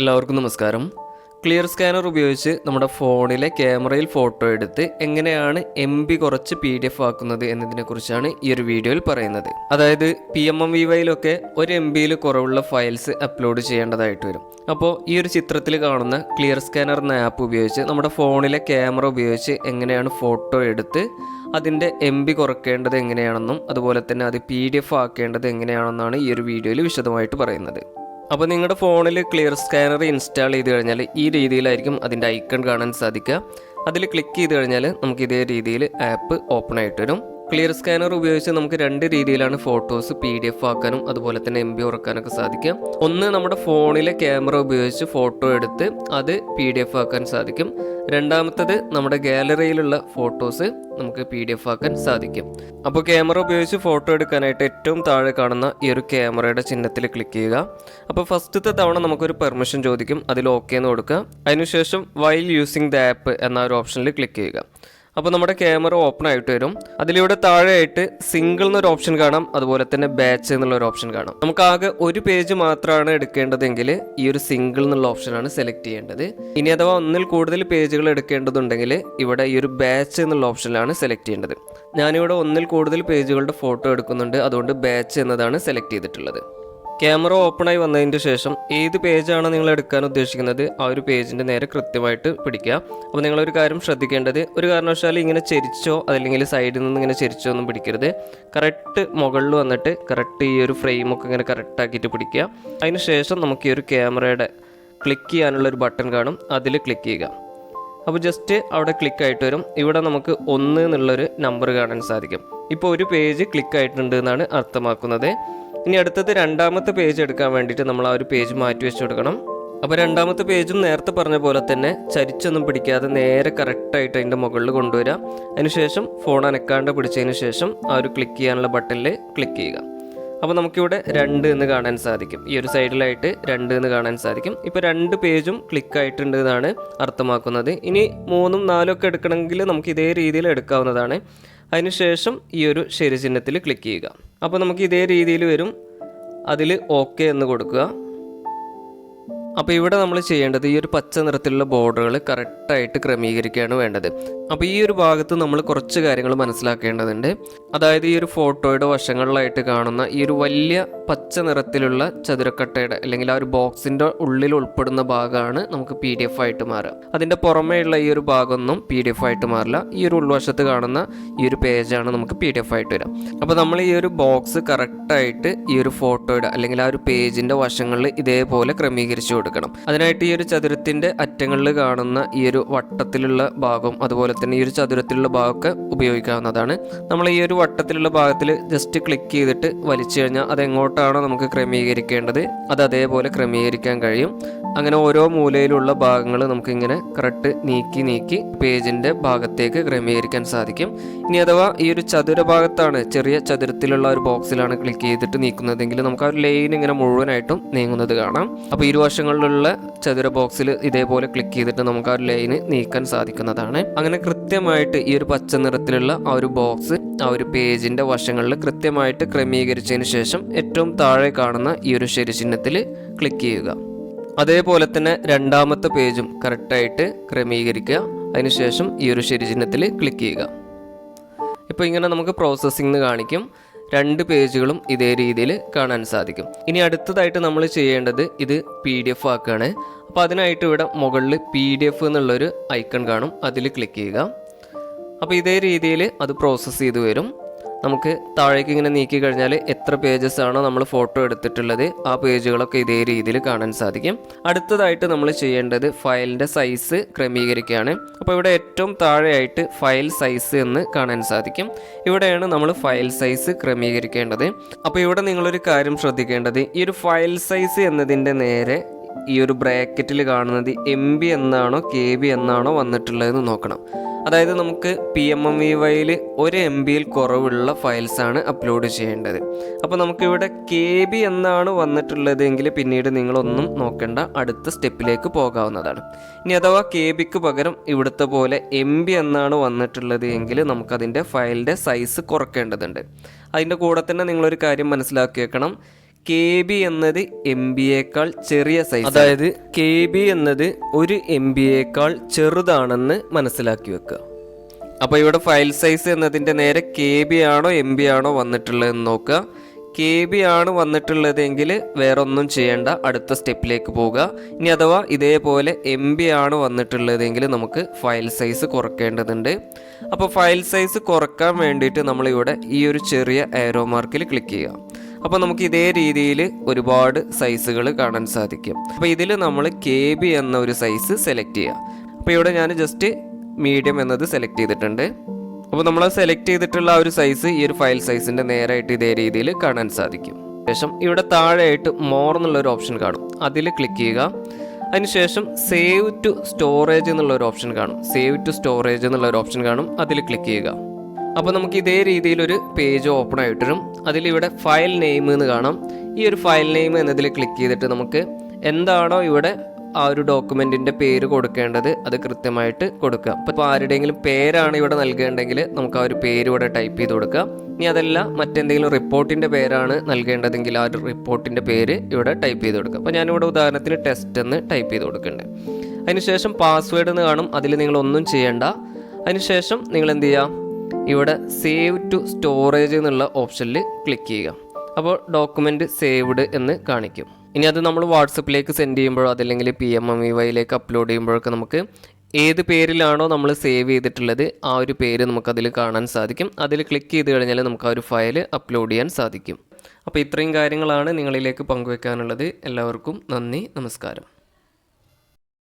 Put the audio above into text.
എല്ലാവർക്കും നമസ്കാരം. Clear scanner ഉപയോഗിച്ച് നമ്മുടെ ഫോണിലെ ക്യാമറയിൽ ഫോട്ടോ എടുത്ത് എങ്ങനെയാണ് എം ബി കുറച്ച് പി ഡി എഫ് ആക്കുന്നത് എന്നതിനെക്കുറിച്ചാണ് ഈ ഒരു വീഡിയോയിൽ പറയുന്നത്. അതായത് പി എം എം വി വൈയിലൊക്കെ ഒരു എം ബിയിൽ കുറവുള്ള ഫയൽസ് അപ്ലോഡ് ചെയ്യേണ്ടതായിട്ട് വരും. അപ്പോൾ ഈ ഒരു ചിത്രത്തിൽ കാണുന്ന ക്ലിയർ സ്കാനർ എന്ന ആപ്പ് ഉപയോഗിച്ച് നമ്മുടെ ഫോണിലെ ക്യാമറ ഉപയോഗിച്ച് എങ്ങനെയാണ് ഫോട്ടോ എടുത്ത് അതിന്റെ എം ബി കുറയ്ക്കേണ്ടത് എങ്ങനെയാണെന്നും അതുപോലെ തന്നെ അത് പി ഡി എഫ് ആക്കേണ്ടത് എങ്ങനെയാണെന്നാണ് ഈ ഒരു വീഡിയോയിൽ വിശദമായിട്ട് പറയുന്നത്. അപ്പോൾ നിങ്ങളുടെ ഫോണിൽ ക്ലിയർ സ്കാനർ ഇൻസ്റ്റാൾ ചെയ്ത് കഴിഞ്ഞാൽ ഈ രീതിയിലായിരിക്കും അതിന്റെ ഐക്കൺ കാണാൻ സാധിക്കുക. അതിൽ ക്ലിക്ക് ചെയ്ത് കഴിഞ്ഞാൽ നമുക്ക് ഇതേ രീതിയിൽ ആപ്പ് ഓപ്പൺ ആയിട്ട് വരും. ക്ലിയർ സ്കാനർ ഉപയോഗിച്ച് നമുക്ക് രണ്ട് രീതിയിലാണ് ഫോട്ടോസ് പി ഡി എഫ് ആക്കാനും അതുപോലെ തന്നെ എം ബി ഉറക്കാനൊക്കെ സാധിക്കും ഒന്ന് നമ്മുടെ ഫോണിലെ ക്യാമറ ഉപയോഗിച്ച് ഫോട്ടോ എടുത്ത് അത് പി ഡി എഫ് ആക്കാൻ സാധിക്കും. രണ്ടാമത്തത് നമ്മുടെ ഗാലറിയിലുള്ള ഫോട്ടോസ് നമുക്ക് പി ഡി എഫ് ആക്കാൻ സാധിക്കും. അപ്പോൾ ക്യാമറ ഉപയോഗിച്ച് ഫോട്ടോ എടുക്കാനായിട്ട് ഏറ്റവും താഴെ കാണുന്ന ഈ ഒരു ക്യാമറയുടെ ചിഹ്നത്തിൽ ക്ലിക്ക് ചെയ്യുക. അപ്പോൾ ഫസ്റ്റത്തെ തവണ നമുക്കൊരു പെർമിഷൻ ചോദിക്കും. അതിൽ ഓക്കെ എന്ന് കൊടുക്കുക. അതിനുശേഷം വൈൽ യൂസിങ് ദ ആപ്പ് എന്ന ഒരു ഓപ്ഷനിൽ ക്ലിക്ക് ചെയ്യുക. അപ്പോൾ നമ്മുടെ ക്യാമറ ഓപ്പൺ ആയിട്ട് വരും. അതിലൂടെ താഴെയായിട്ട് സിംഗിൾ എന്നൊരു ഓപ്ഷൻ കാണാം. അതുപോലെ തന്നെ ബാച്ച് എന്നുള്ള ഒരു ഓപ്ഷൻ കാണാം. നമുക്ക് ആകെ ഒരു പേജ് മാത്രമാണ് എടുക്കേണ്ടതെങ്കിൽ ഈ ഒരു സിംഗിൾ എന്നുള്ള ഓപ്ഷനാണ് സെലക്ട് ചെയ്യേണ്ടത്. ഇനി അഥവാ ഒന്നിൽ കൂടുതൽ പേജുകൾ എടുക്കേണ്ടതുണ്ടെങ്കിൽ ഇവിടെ ഈ ഒരു ബാച്ച് എന്നുള്ള ഓപ്ഷനിലാണ് സെലക്ട് ചെയ്യേണ്ടത്. ഞാനിവിടെ ഒന്നിൽ കൂടുതൽ പേജുകളുടെ ഫോട്ടോ എടുക്കുന്നുണ്ട്. അതുകൊണ്ട് ബാച്ച് എന്നതാണ് സെലക്ട് ചെയ്തിട്ടുള്ളത്. ക്യാമറ ഓപ്പണായി വന്നതിന്റെ ശേഷം ഏത് പേജാണ് നിങ്ങൾ എടുക്കാൻ ഉദ്ദേശിക്കുന്നത് ആ ഒരു പേജിന്റെ നേരെ കൃത്യമായിട്ട് പിടിക്കുക. അപ്പോൾ നിങ്ങളൊരു കാര്യം ശ്രദ്ധിക്കേണ്ടത് ഒരു കാരണവശാലും ഇങ്ങനെ ചെരിച്ചോ അതല്ലെങ്കിൽ സൈഡിൽ നിന്ന് ഇങ്ങനെ ചെരിച്ചോ ഒന്നും പിടിക്കരുത്. കറക്റ്റ് മുകളിൽ വന്നിട്ട് കറക്റ്റ് ഈ ഒരു ഫ്രെയിമൊക്കെ ഇങ്ങനെ കറക്റ്റാക്കിയിട്ട് പിടിക്കുക. അതിന് ശേഷം നമുക്ക് ഈ ഒരു ക്യാമറയുടെ ക്ലിക്ക് ചെയ്യാനുള്ള ഒരു ബട്ടൺ കാണും അതിൽ ക്ലിക്ക് ചെയ്യുക. അപ്പോൾ ജസ്റ്റ് അവിടെ ക്ലിക്ക് ആയിട്ട് വരും. ഇവിടെ നമുക്ക് ഒന്ന് എന്നുള്ളൊരു നമ്പർ കാണാൻ സാധിക്കും. ഇപ്പോൾ ഒരു പേജ് ക്ലിക്ക് ആയിട്ടുണ്ട് എന്നാണ് അർത്ഥമാക്കുന്നത്. ഇനി അടുത്തത് രണ്ടാമത്തെ പേജ് എടുക്കാൻ വേണ്ടിയിട്ട് നമ്മൾ ആ ഒരു പേജ് മാറ്റി വെച്ച് കൊടുക്കണം. അപ്പോൾ രണ്ടാമത്തെ പേജും നേരത്തെ പറഞ്ഞ പോലെ തന്നെ ചരിച്ചൊന്നും പിടിക്കാതെ നേരെ കറക്റ്റായിട്ട് അതിന്റെ മുകളിൽ കൊണ്ടുവരിക അതിനുശേഷം ഫോൺ അനക്കാണ്ട് പിടിച്ചതിന് ശേഷം ആ ഒരു ക്ലിക്ക് ചെയ്യാനുള്ള ബട്ടണിൽ ക്ലിക്ക് ചെയ്യുക. അപ്പോൾ നമുക്കിവിടെ രണ്ട് എന്ന് കാണാൻ സാധിക്കും. ഈ ഒരു സൈഡിലായിട്ട് രണ്ട് എന്ന് കാണാൻ സാധിക്കും. ഇപ്പോൾ രണ്ട് പേജും ക്ലിക്ക് ആയിട്ടുണ്ട് എന്നാണ് അർത്ഥമാക്കുന്നത്. ഇനി മൂന്നും നാലും ഒക്കെ എടുക്കണമെങ്കിൽ നമുക്ക് ഇതേ രീതിയിൽ എടുക്കാവുന്നതാണ്. അതിനുശേഷം ഈ ഒരു ശരി ചിഹ്നത്തിൽ ക്ലിക്ക് ചെയ്യുക. അപ്പോൾ നമുക്ക് ഇതേ രീതിയിൽ വരും. അതിൽ ഓക്കെ എന്ന് കൊടുക്കുക. അപ്പോൾ ഇവിടെ നമ്മൾ ചെയ്യേണ്ടത് ഈ ഒരു പച്ച നിറത്തിലുള്ള ബോർഡറുകൾ കറക്റ്റായിട്ട് ക്രമീകരിക്കുകയാണ് വേണ്ടത്. അപ്പോൾ ഈ ഒരു ഭാഗത്ത് നമ്മൾ കുറച്ച് കാര്യങ്ങൾ മനസ്സിലാക്കേണ്ടതുണ്ട് അതായത് ഈ ഒരു ഫോട്ടോയുടെ വശങ്ങളിലായിട്ട് കാണുന്ന ഈ ഒരു വലിയ പച്ച നിറത്തിലുള്ള ചതുരക്കട്ടയുടെ അല്ലെങ്കിൽ ആ ഒരു ബോക്സിന്റെ ഉള്ളിൽ ഉൾപ്പെടുന്ന ഭാഗമാണ് നമുക്ക് പി ഡി എഫ് ആയിട്ട് മാറുക അതിന്റെ പുറമേയുള്ള ഈ ഒരു ഭാഗമൊന്നും പി ഡി എഫ് ആയിട്ട് മാറില്ല ഈ ഒരു ഉൾവശത്ത് കാണുന്ന ഈ ഒരു പേജാണ് നമുക്ക് പി ഡി എഫ് ആയിട്ട് വരാം അപ്പോൾ നമ്മൾ ഈ ഒരു ബോക്സ് കറക്റ്റായിട്ട് ഈ ഒരു ഫോട്ടോയുടെ അല്ലെങ്കിൽ ആ ഒരു പേജിന്റെ വശങ്ങളിൽ ഇതേപോലെ ക്രമീകരിച്ചു കൊടുക്കണം അതിനായിട്ട് ഈ ഒരു ചതുരത്തിന്റെ അറ്റങ്ങളിൽ കാണുന്ന ഈ ഒരു വട്ടത്തിലുള്ള ഭാഗം അതുപോലെ തന്നെ ഈ ഒരു ചതുരത്തിലുള്ള ഭാഗമൊക്കെ ഉപയോഗിക്കാവുന്നതാണ്. നമ്മൾ ഈ ഒരു വട്ടത്തിലുള്ള ഭാഗത്തിൽ ജസ്റ്റ് ക്ലിക്ക് ചെയ്തിട്ട് വലിച്ചു കഴിഞ്ഞാൽ അത് എങ്ങോട്ടാണോ നമുക്ക് ക്രമീകരിക്കേണ്ടത്. അത് അതേപോലെ ക്രമീകരിക്കാൻ കഴിയും. അങ്ങനെ ഓരോ മൂലയിലുള്ള ഭാഗങ്ങൾ നമുക്കിങ്ങനെ കറക്റ്റ് നീക്കി നീക്കി പേജിന്റെ ഭാഗത്തേക്ക് ക്രമീകരിക്കാൻ സാധിക്കും. ഇനി അഥവാ ഈ ഒരു ചതുര ഭാഗത്താണ് ചെറിയ ചതുരത്തിലുള്ള ഒരു ബോക്സിലാണ് ക്ലിക്ക് ചെയ്തിട്ട് നീക്കുന്നതെങ്കിൽ നമുക്ക് ആ ഒരു ലൈൻ ഇങ്ങനെ മുഴുവനായിട്ടും നീങ്ങുന്നത് കാണാം. അപ്പോൾ ഇരുവശങ്ങളിലുള്ള ചതുര ബോക്സിൽ ഇതേപോലെ ക്ലിക്ക് ചെയ്തിട്ട് നമുക്ക് ആ ഒരു ലൈന് നീക്കാൻ സാധിക്കുന്നതാണ്. അങ്ങനെ കൃത്യമായിട്ട് ഈ ഒരു പച്ച നിറത്തിലുള്ള ആ ഒരു ബോക്സ് ആ ഒരു പേജിന്റെ വശങ്ങളിൽ കൃത്യമായിട്ട് ക്രമീകരിച്ചതിന് ശേഷം ഏറ്റവും താഴെ കാണുന്ന ഈ ഒരു ശരി ചിഹ്നത്തിൽ ക്ലിക്ക് ചെയ്യുക. അതേപോലെ തന്നെ രണ്ടാമത്തെ പേജും കറക്റ്റായിട്ട് ക്രമീകരിക്കുക. അതിനുശേഷം ഈ ഒരു ശരിചിഹ്നത്തിൽ ക്ലിക്ക് ചെയ്യുക. ഇപ്പോൾ ഇങ്ങനെ നമുക്ക് പ്രോസസ്സിംഗ് കാണിക്കും. രണ്ട് പേജുകളും ഇതേ രീതിയിൽ കാണാൻ സാധിക്കും. ഇനി അടുത്തതായിട്ട് നമ്മൾ ചെയ്യേണ്ടത് ഇത് പി ഡി എഫ് ആക്കുകയാണ് അപ്പോൾ അതിനായിട്ട് ഇവിടെ മുകളിൽ പി ഡി എഫ് എന്നുള്ളൊരു ഐക്കൺ കാണും. അതിൽ ക്ലിക്ക് ചെയ്യുക. അപ്പോൾ ഇതേ രീതിയിൽ അത് പ്രോസസ്സ് ചെയ്തു വരും. നമുക്ക് താഴേക്ക് ഇങ്ങനെ നീക്കി കഴിഞ്ഞാൽ എത്ര പേജസ് ആണോ നമ്മൾ ഫോട്ടോ എടുത്തിട്ടുള്ളത് ആ പേജുകളൊക്കെ ഇതേ രീതിയിൽ കാണാൻ സാധിക്കും. അടുത്തതായിട്ട് നമ്മൾ ചെയ്യേണ്ടത് ഫയലിന്റെ സൈസ് ക്രമീകരിക്കുകയാണ്. അപ്പോൾ ഇവിടെ ഏറ്റവും താഴെയായിട്ട് ഫയൽ സൈസ് എന്ന് കാണാൻ സാധിക്കും. ഇവിടെയാണ് നമ്മൾ ഫയൽ സൈസ് ക്രമീകരിക്കേണ്ടത്. അപ്പോൾ ഇവിടെ നിങ്ങളൊരു കാര്യം ശ്രദ്ധിക്കേണ്ടത്. ഈ ഒരു ഫയൽ സൈസ് എന്നതിന്റെ നേരെ ഈ ഒരു ബ്രാക്കറ്റിൽ കാണുന്നത് എം ബി എന്നാണോ കെ ബി എന്നാണോ വന്നിട്ടുള്ളതെന്ന് നോക്കണം. അതായത് നമുക്ക് പി എം എം വി വൈയിൽ ഒരു എം ബിയിൽ കുറവുള്ള ഫയൽസാണ് അപ്ലോഡ് ചെയ്യേണ്ടത്. അപ്പോൾ നമുക്കിവിടെ കെ ബി എന്നാണ് വന്നിട്ടുള്ളതെങ്കിൽ പിന്നീട് നിങ്ങളൊന്നും നോക്കേണ്ട അടുത്ത സ്റ്റെപ്പിലേക്ക് പോകാവുന്നതാണ്. ഇനി അഥവാ കെ ബിക്ക് പകരം ഇവിടുത്തെ പോലെ എം ബി എന്നാണ് വന്നിട്ടുള്ളത് എങ്കിൽ നമുക്കതിന്റെ ഫയലിന്റെ സൈസ് കുറക്കേണ്ടതുണ്ട്. അതിന്റെ കൂടെ തന്നെ നിങ്ങളൊരു കാര്യം മനസ്സിലാക്കി വെക്കണം. കെ ബി എന്നത് എം ബിയേക്കാൾ ചെറിയ സൈസ് അതായത് കെ ബി എന്നത് ഒരു എം ബിയേക്കാൾ ചെറുതാണെന്ന് മനസ്സിലാക്കി വെക്കുക. അപ്പോൾ ഇവിടെ ഫയൽ സൈസ് എന്നതിന്റെ നേരെ കെ ബി ആണോ എം ബി ആണോ വന്നിട്ടുള്ളതെന്ന് നോക്കുക. കെ ബി ആണ് വന്നിട്ടുള്ളതെങ്കിൽ വേറെ ഒന്നും ചെയ്യേണ്ട. അടുത്ത സ്റ്റെപ്പിലേക്ക് പോവുക. ഇനി അഥവാ ഇതേപോലെ എം ബി ആണ് വന്നിട്ടുള്ളതെങ്കിൽ നമുക്ക് ഫയൽ സൈസ് കുറയ്ക്കേണ്ടതുണ്ട് അപ്പോൾ ഫയൽ സൈസ് കുറയ്ക്കാൻ വേണ്ടിയിട്ട് നമ്മളിവിടെ ഈ ഒരു ചെറിയ ആരോ മാർക്കിൽ ക്ലിക്ക് ചെയ്യുക. അപ്പോൾ നമുക്ക് ഇതേ രീതിയിൽ ഒരുപാട് സൈസുകൾ കാണാൻ സാധിക്കും. അപ്പോൾ ഇതിൽ നമ്മൾ കെ ബി എന്ന ഒരു സൈസ് സെലക്ട് ചെയ്യുക അപ്പോൾ ഇവിടെ ഞാൻ ജസ്റ്റ് മീഡിയം എന്നത് സെലക്ട് ചെയ്തിട്ടുണ്ട്. അപ്പോൾ നമ്മൾ സെലക്ട് ചെയ്തിട്ടുള്ള ആ ഒരു സൈസ് ഈ ഒരു ഫയൽ സൈസിന്റെ നേരായിട്ട് ഇതേ രീതിയിൽ കാണാൻ സാധിക്കും. ശേഷം ഇവിടെ താഴെയായിട്ട് മോർ എന്നുള്ള ഒരു ഓപ്ഷൻ കാണും. അതിൽ ക്ലിക്ക് ചെയ്യുക. അതിനുശേഷം സേവ് ടു സ്റ്റോറേജ് എന്നുള്ള ഒരു ഓപ്ഷൻ കാണും. സേവ് ടു സ്റ്റോറേജ് എന്നുള്ള ഒരു ഓപ്ഷൻ കാണും. അതിൽ ക്ലിക്ക് ചെയ്യുക. അപ്പോൾ നമുക്ക് ഇതേ രീതിയിലൊരു പേജ് ഓപ്പൺ ആയിട്ട് വരും അതിലിവിടെ ഫയൽ നെയിം എന്ന് കാണാം. ഈ ഒരു ഫയൽ നെയിം എന്നതിൽ ക്ലിക്ക് ചെയ്തിട്ട് നമുക്ക് എന്താണോ ഇവിടെ ആ ഒരു ഡോക്യുമെന്റിന്റെ പേര് കൊടുക്കേണ്ടത് അത് കൃത്യമായിട്ട് കൊടുക്കുക. അപ്പോൾ ആരുടെയെങ്കിലും പേരാണ് ഇവിടെ നൽകേണ്ടെങ്കിൽ നമുക്ക് ആ ഒരു പേര് ഇവിടെ ടൈപ്പ് ചെയ്ത് കൊടുക്കുക. ഇനി അതല്ല മറ്റെന്തെങ്കിലും റിപ്പോർട്ടിന്റെ പേരാണ് നൽകേണ്ടതെങ്കിൽ ആ ഒരു റിപ്പോർട്ടിന്റെ പേര് ഇവിടെ ടൈപ്പ് ചെയ്ത് കൊടുക്കുക. അപ്പോൾ ഞാനിവിടെ ഉദാഹരണത്തിന് ടെസ്റ്റ് എന്ന് ടൈപ്പ് ചെയ്ത് കൊടുക്കുന്നുണ്ട്. അതിനുശേഷം പാസ്വേഡ് എന്ന് കാണും. അതിൽ നിങ്ങൾ ഒന്നും ചെയ്യേണ്ട. അതിനുശേഷം നിങ്ങൾ എന്ത് ചെയ്യുക? ഇവിടെ സേവ് ടു സ്റ്റോറേജ് എന്നുള്ള ഓപ്ഷനിൽ ക്ലിക്ക് ചെയ്യുക. അപ്പോൾ ഡോക്യുമെന്റ് സേവ്ഡ് എന്ന് കാണിക്കും. ഇനി അത് നമ്മൾ വാട്സപ്പിലേക്ക് സെൻഡ് ചെയ്യുമ്പോഴോ അതല്ലെങ്കിൽ പി എം എം ഇ വൈയിലേക്ക് അപ്ലോഡ് ചെയ്യുമ്പോഴൊക്കെ നമുക്ക് ഏത് പേരിലാണോ നമ്മൾ സേവ് ചെയ്തിട്ടുള്ളത് ആ ഒരു പേര് നമുക്കതിൽ കാണാൻ സാധിക്കും. അതിൽ ക്ലിക്ക് ചെയ്ത് കഴിഞ്ഞാൽ നമുക്ക് ആ ഒരു ഫയൽ അപ്ലോഡ് ചെയ്യാൻ സാധിക്കും. അപ്പോൾ ഇത്രയും കാര്യങ്ങളാണ് നിങ്ങളിലേക്ക് പങ്കുവെക്കാനുള്ളത്. എല്ലാവർക്കും നന്ദി നമസ്കാരം.